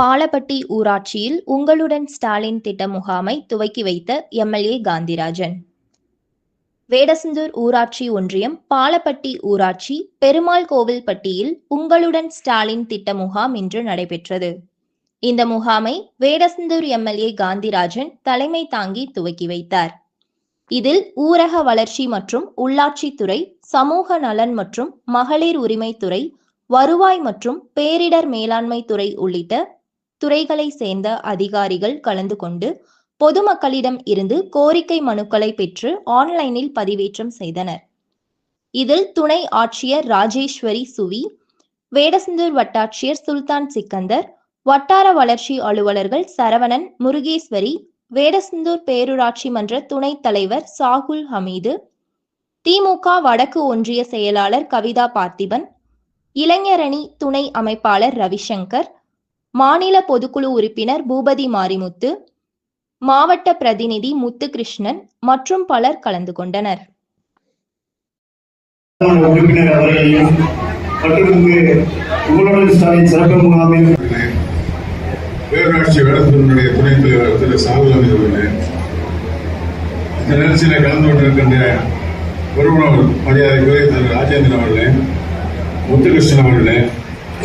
பாலப்பட்டி ஊராட்சியில் உங்களுடன் ஸ்டாலின் திட்ட முகாமை துவக்கி வைத்த எம்எல்ஏ காந்திராஜன். வேடசந்தூர் ஊராட்சி ஒன்றியம் பாலப்பட்டி ஊராட்சி பெருமாள் கோவில்பட்டியில் உங்களுடன் ஸ்டாலின் திட்ட முகாம் இன்று நடைபெற்றது. இந்த முகாமை வேடசந்தூர் எம்எல்ஏ காந்திராஜன் தலைமை தாங்கி துவக்கி வைத்தார். இதில் ஊரக வளர்ச்சி மற்றும் உள்ளாட்சித்துறை சமூக நலன் மற்றும் மகளிர் உரிமைத்துறை வருவாய் மற்றும் பேரிடர் மேலாண்மை துறை உள்ளிட்ட துறைகளை சேர்ந்த அதிகாரிகள் கலந்து கொண்டு பொதுமக்களிடம் இருந்து கோரிக்கை மனுக்களை பெற்று ஆன்லைனில் பதிவேற்றம் செய்தனர். இதில் துணை ஆட்சியர் ராஜேஸ்வரி சுவி வேடசந்தூர் வட்டாட்சியர் சுல்தான் சிக்கந்தர் வட்டார வளர்ச்சி அலுவலர்கள் சரவணன் முருகேஸ்வரி வேடசந்தூர் பேரூராட்சி மன்ற துணைத் தலைவர் சாகுல் ஹமீது திமுக வடக்கு ஒன்றிய செயலாளர் கவிதா பார்த்திபன் இளைஞரணி துணை அமைப்பாளர் ரவிசங்கர் மாநில பொதுக்குழு உறுப்பினர் பூபதி மாரிமுத்து மாவட்ட பிரதிநிதி முத்துகிருஷ்ணன் மற்றும் பலர் கலந்து கொண்டனர். சட்டமன்ற உறுப்பினர் அவர்களையும் மற்றும் இங்கு உங்களுடன் ஸ்டாலின் சிறப்பு முகாமில் பேரூராட்சி வேடத்தினுடைய துணைத் தலைவர் திரு சாகுல் அவர்களே இந்த நிகழ்ச்சியில் கலந்து கொண்டிருக்கின்ற உறவினர் மரியாதைக்குரிய திரு ராஜேந்திரன் அவர்களே முத்துகிருஷ்ணன் அவர்களே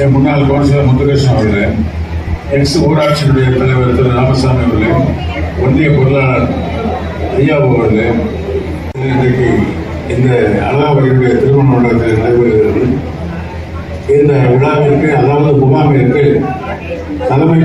என் முன்னாள் கவுன்சிலர் முத்துகிருஷ்ணன் அவர்களே எக்ஸ் ஊராட்சியினுடைய தலைவர் திரு ராமசாமி அவர்களே ஒன்றிய பொருளாளர் ஐயாபு அவர்களே இன்றைக்கு இந்த அல்லாவரியுடைய திருமண விழாவில் நடைபெறுகிறது. இந்த விழாவிற்கு அதாவது முகாமிற்கு தலைமை